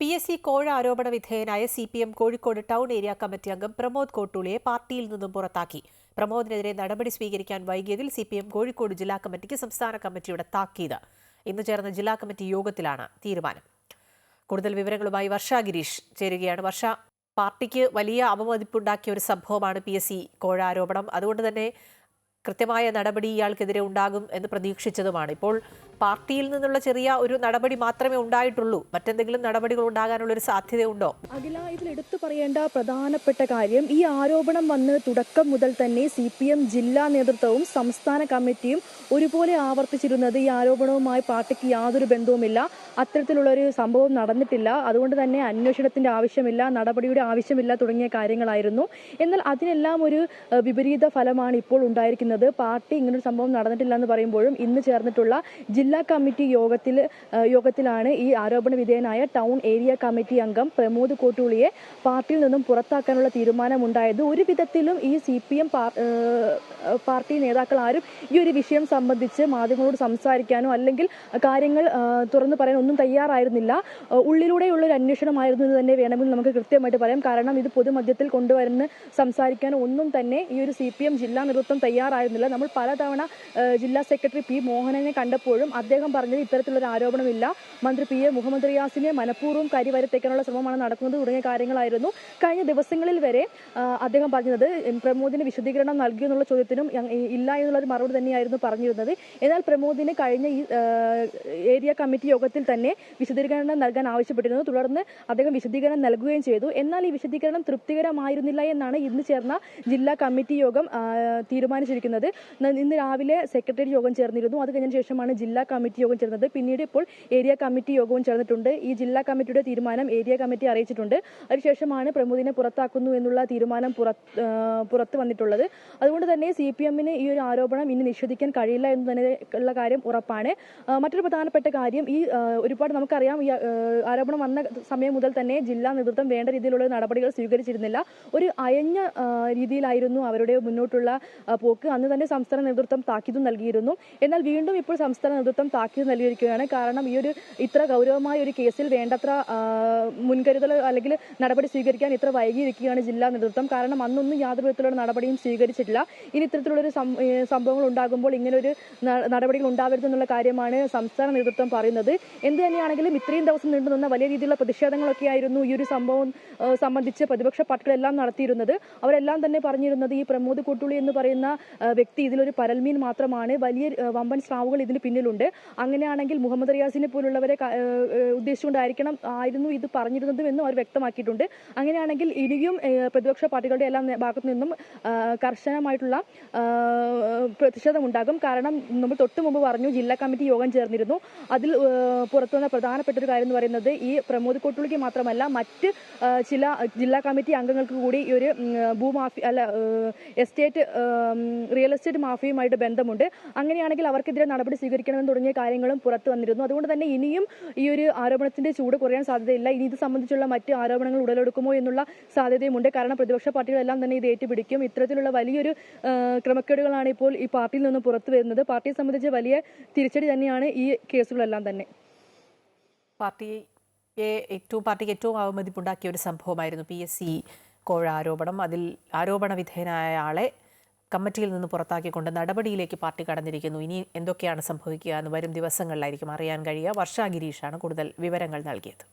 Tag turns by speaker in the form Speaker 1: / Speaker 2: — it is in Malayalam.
Speaker 1: പി എസ് സി കോഴ ആരോപണ വിധേയനായ C P M Kozhikode town area committee അംഗം പ്രമോദ് കോട്ടൂളിയെ പാർട്ടിയിൽ നിന്നും പുറത്താക്കി. പ്രമോദിനെതിരെ നടപടി സ്വീകരിക്കാൻ വൈകിയതിൽ സി പി എം കോഴിക്കോട് ജില്ലാ കമ്മിറ്റിക്ക് സംസ്ഥാന കമ്മിറ്റിയുടെ താക്കീത്. ഇന്ന് ചേർന്ന ജില്ലാ കമ്മിറ്റി യോഗത്തിലാണ് തീരുമാനം. കൂടുതൽ വിവരങ്ങളുമായി വർഷ ഗിരീഷ് ചേരുകയാണ്. വർഷ പാർട്ടിക്ക് വലിയ അവമതിപ്പുണ്ടാക്കിയ ഒരു സംഭവമാണ് പി എസ് സി കോഴ ആരോപണം. അതുകൊണ്ട് തന്നെ കൃത്യമായ നടപടി ഇയാൾക്കെതിരെ ഉണ്ടാകും എന്ന് പ്രതീക്ഷിച്ചതുമാണ്. ഇപ്പോൾ പാർട്ടിയിൽ നിന്നുള്ള ചെറിയ ഒരു നടപടി മാത്രമേ ഉണ്ടായിട്ടുള്ളൂ. മറ്റെന്തെങ്കിലും നടപടികൾ ഉണ്ടാകാനുള്ള ഒരു സാധ്യതയുണ്ടോ?
Speaker 2: അഖില ഇതിൽ എടുത്തു പറയേണ്ട പ്രധാനപ്പെട്ട കാര്യം ഈ ആരോപണം വന്ന് തുടക്കം മുതൽ തന്നെ സി ജില്ലാ നേതൃത്വവും സംസ്ഥാന കമ്മിറ്റിയും ഒരുപോലെ ആവർത്തിച്ചിരുന്നത് ഈ ആരോപണവുമായി പാർട്ടിക്ക് യാതൊരു ബന്ധവുമില്ല. അത്തരത്തിലുള്ള ഒരു സംഭവം നടന്നിട്ടില്ല. അതുകൊണ്ട് തന്നെ അന്വേഷണത്തിന്റെ ആവശ്യമില്ല നടപടിയുടെ ആവശ്യമില്ല തുടങ്ങിയ കാര്യങ്ങളായിരുന്നു. എന്നാൽ അതിനെല്ലാം ഒരു വിപരീത ഫലമാണ് ഇപ്പോൾ ഉണ്ടായിരിക്കുന്നത്. പാർട്ടി ഇങ്ങനൊരു സംഭവം നടന്നിട്ടില്ല എന്ന് പറയുമ്പോഴും ഇന്ന് ചേർന്നിട്ടുള്ള കമ്മിറ്റി യോഗത്തിൽ യോഗത്തിലാണ് ഈ ആരോപണ വിധേയനായ ടൗൺ ഏരിയ കമ്മിറ്റി അംഗം പ്രമോദ് കോട്ടൂളിയെ പാർട്ടിയിൽ നിന്നും പുറത്താക്കാനുള്ള തീരുമാനമുണ്ടായത്. ഒരു വിധത്തിലും ഈ സി പി എം പാർട്ടി നേതാക്കൾ ആരും ഈ ഒരു വിഷയം സംബന്ധിച്ച് മാധ്യമങ്ങളോട് സംസാരിക്കാനോ അല്ലെങ്കിൽ കാര്യങ്ങൾ തുറന്നു പറയാൻ ഒന്നും തയ്യാറായിരുന്നില്ല. ഉള്ളിലൂടെയുള്ള ഒരു അന്വേഷണമായിരുന്നു എന്ന് തന്നെ വേണമെങ്കിൽ നമുക്ക് കൃത്യമായിട്ട് പറയാം. കാരണം ഇത് പൊതുമധ്യത്തിൽ കൊണ്ടുവരുന്ന സംസാരിക്കാനോ ഒന്നും തന്നെ ഈ ഒരു സി പി എം ജില്ലാ നേതൃത്വം തയ്യാറായിരുന്നില്ല. നമ്മൾ പലതവണ ജില്ലാ സെക്രട്ടറി പി മോഹനനെ കണ്ടപ്പോഴും അദ്ദേഹം പറഞ്ഞത് ഇത്തരത്തിലൊരു ആരോപണമില്ല. മന്ത്രി പി എ മുഹമ്മദ് റിയാസിനെ മനഃപൂർവം കരിവരത്തേക്കാനുള്ള ശ്രമമാണ് നടക്കുന്നത്. തുടങ്ങിയ കാര്യങ്ങളായിരുന്നു. കഴിഞ്ഞ ദിവസങ്ങളിൽ വരെ അദ്ദേഹം പറഞ്ഞത് പ്രമോദിന് വിശദീകരണം നൽകി എന്നുള്ള ചോദ്യത്തിനും ഇല്ല എന്നുള്ള ഒരു മറുപടി തന്നെയായിരുന്നു പറഞ്ഞിരുന്നത്. എന്നാൽ പ്രമോദിന് കഴിഞ്ഞ ഈ ഏരിയ കമ്മിറ്റി യോഗത്തിൽ തന്നെ വിശദീകരണം നൽകാൻ ആവശ്യപ്പെട്ടിരുന്നു. തുടർന്ന് അദ്ദേഹം വിശദീകരണം നൽകുകയും ചെയ്തു. എന്നാൽ ഈ വിശദീകരണം തൃപ്തികരമായിരുന്നില്ല എന്നാണ് ഇന്ന് ചേർന്ന ജില്ലാ കമ്മിറ്റി യോഗം തീരുമാനിച്ചിരിക്കുന്നത്. ഇന്ന് രാവിലെ സെക്രട്ടറി യോഗം ചേർന്നിരുന്നു. അത് കഴിഞ്ഞ ശേഷമാണ് ജില്ലാ കമ്മിറ്റി യോഗം ചേർന്നത്. പിന്നീട് ഇപ്പോൾ ഏരിയ കമ്മിറ്റി യോഗവും ചേർന്നിട്ടുണ്ട്. ഈ ജില്ലാ കമ്മിറ്റിയുടെ തീരുമാനം ഏരിയ കമ്മിറ്റി അറിയിച്ചിട്ടുണ്ട്. അതിനുശേഷമാണ് പ്രമോദിനെ പുറത്താക്കുന്നു എന്നുള്ള തീരുമാനം പുറത്ത് വന്നിട്ടുള്ളത്. അതുകൊണ്ട് തന്നെ സി പി എമ്മിന് ഈ ഒരു ആരോപണം ഇനി നിഷേധിക്കാൻ കഴിയില്ല എന്ന് തന്നെ ഉള്ള കാര്യം ഉറപ്പാണ്. മറ്റൊരു പ്രധാനപ്പെട്ട കാര്യം ഈ ഒരുപാട് നമുക്കറിയാം ഈ ആരോപണം വന്ന സമയം മുതൽ തന്നെ ജില്ലാ നേതൃത്വം വേണ്ട രീതിയിലുള്ള നടപടികൾ സ്വീകരിച്ചിരുന്നില്ല. ഒരു അയഞ്ഞ രീതിയിലായിരുന്നു അവരുടെ മുന്നോട്ടുള്ള പോക്ക്. അന്ന് തന്നെ സംസ്ഥാന നേതൃത്വം താക്കീതും നൽകിയിരുന്നു. എന്നാൽ വീണ്ടും ഇപ്പോൾ സംസ്ഥാന നേതൃത്വം താക്കീത് നൽകിയിരിക്കുകയാണ്. കാരണം ഈ ഒരു ഇത്ര ഗൗരവമായ ഒരു കേസിൽ വേണ്ടത്ര മുൻകരുതൽ അല്ലെങ്കിൽ നടപടി സ്വീകരിക്കാൻ ഇത്ര വൈകിയിരിക്കുകയാണ് ജില്ലാ നേതൃത്വം. കാരണം അന്നൊന്നും യാതൊരു വിധത്തിലുള്ള നടപടിയും സ്വീകരിച്ചിട്ടില്ല. ഇനി ഇത്തരത്തിലുള്ളൊരു സംഭവങ്ങൾ ഉണ്ടാകുമ്പോൾ ഇങ്ങനൊരു നടപടികൾ ഉണ്ടാവരുതെന്നുള്ള കാര്യമാണ് സംസ്ഥാന നേതൃത്വം പറയുന്നത്. എന്ത് തന്നെയാണെങ്കിലും ഇത്രയും ദിവസം നീണ്ടുനിന്ന വലിയ രീതിയിലുള്ള പ്രതിഷേധങ്ങളൊക്കെ ആയിരുന്നു ഈ ഒരു സംഭവം സംബന്ധിച്ച് പ്രതിപക്ഷ പാർട്ടികളെല്ലാം നടത്തിയിരുന്നത്. അവരെല്ലാം തന്നെ പറഞ്ഞിരുന്നത് ഈ പ്രമോദ് കൊട്ടുള്ളി എന്ന് പറയുന്ന വ്യക്തി ഇതിലൊരു പരൽമീൻ മാത്രമാണ്. വലിയ വമ്പൻ സ്രാവുകൾ ഇതിന് പിന്നിലുണ്ട്. അങ്ങനെയാണെങ്കിൽ മുഹമ്മദ് റിയാസിനെ പോലുള്ളവരെ ഉദ്ദേശിച്ചുകൊണ്ടായിരിക്കണം ആയിരുന്നു ഇത് പറഞ്ഞിരുന്നതും എന്നും അവർ വ്യക്തമാക്കിയിട്ടുണ്ട്. അങ്ങനെയാണെങ്കിൽ ഇനിയും പ്രതിപക്ഷ പാർട്ടികളുടെ എല്ലാം ഭാഗത്തു നിന്നും കർശനമായിട്ടുള്ള പ്രതിഷേധം ഉണ്ടാകും കാരണം നമ്മൾ തൊട്ട് മുമ്പ് പറഞ്ഞു ജില്ലാ കമ്മിറ്റി യോഗം ചേർന്നിരുന്നു. അതിൽ പുറത്തുവന്ന പുറത്തു വന്ന പ്രധാനപ്പെട്ട ഒരു കാര്യം എന്ന് പറയുന്നത് ഈ പ്രമോദ് കോട്ടുളിക്ക് മാത്രമല്ല മറ്റ് ചില ജില്ലാ കമ്മിറ്റി അംഗങ്ങൾക്ക് കൂടി ഈ ഒരു ഭൂമാഫി അല്ല എസ്റ്റേറ്റ് റിയൽ എസ്റ്റേറ്റ് മാഫിയുമായിട്ട് ബന്ധമുണ്ട്. അങ്ങനെയാണെങ്കിൽ അവർക്കെതിരെ നടപടി സ്വീകരിക്കണമെന്ന് തുടങ്ങിയ കാര്യങ്ങളും പുറത്തു വന്നിരുന്നു. അതുകൊണ്ട് തന്നെ ഇനിയും ഈ ഒരു ആരോപണത്തിന്റെ ചൂട് കുറയാൻ സാധ്യതയില്ല. ഇനി ഇത് സംബന്ധിച്ചുള്ള മറ്റ് ആരോപണങ്ങൾ ഉടലെടുക്കുമോ എന്നുള്ള സാധ്യതയുമുണ്ട്. കാരണം പ്രതിപക്ഷ പാർട്ടികളെല്ലാം തന്നെ ഇത് ഏറ്റുപിടിക്കും. ഇത്തരത്തിലുള്ള വലിയൊരു ക്രമക്കേടുകളാണ് ഇപ്പോൾ ഈ പാർട്ടിയിൽ നിന്ന് പുറത്തു വരുന്നത്. പാർട്ടിയെ സംബന്ധിച്ച് വലിയ തിരിച്ചടി തന്നെയാണ് ഈ കേസുകളെല്ലാം തന്നെ.
Speaker 1: പാർട്ടിയെ ഏറ്റവും പാർട്ടിക്ക് ഏറ്റവും അവമതിപ്പുണ്ടാക്കിയ ഒരു സംഭവമായിരുന്നു പി എസ് സി കോഴ ആരോപണം. അതിൽ ആരോപണ വിധേയനായ ആളെ കമ്മിറ്റിയിൽ നിന്ന് പുറത്താക്കിക്കൊണ്ട് നടപടിയിലേക്ക് പാർട്ടി കടന്നിരിക്കുന്നു. ഇനി എന്തൊക്കെയാണ് സംഭവിക്കുക എന്ന് വരും ദിവസങ്ങളിലായിരിക്കും അറിയാൻ കഴിയുക. വർഷ ഗിരീഷാണ് കൂടുതൽ വിവരങ്ങൾ നൽകിയത്.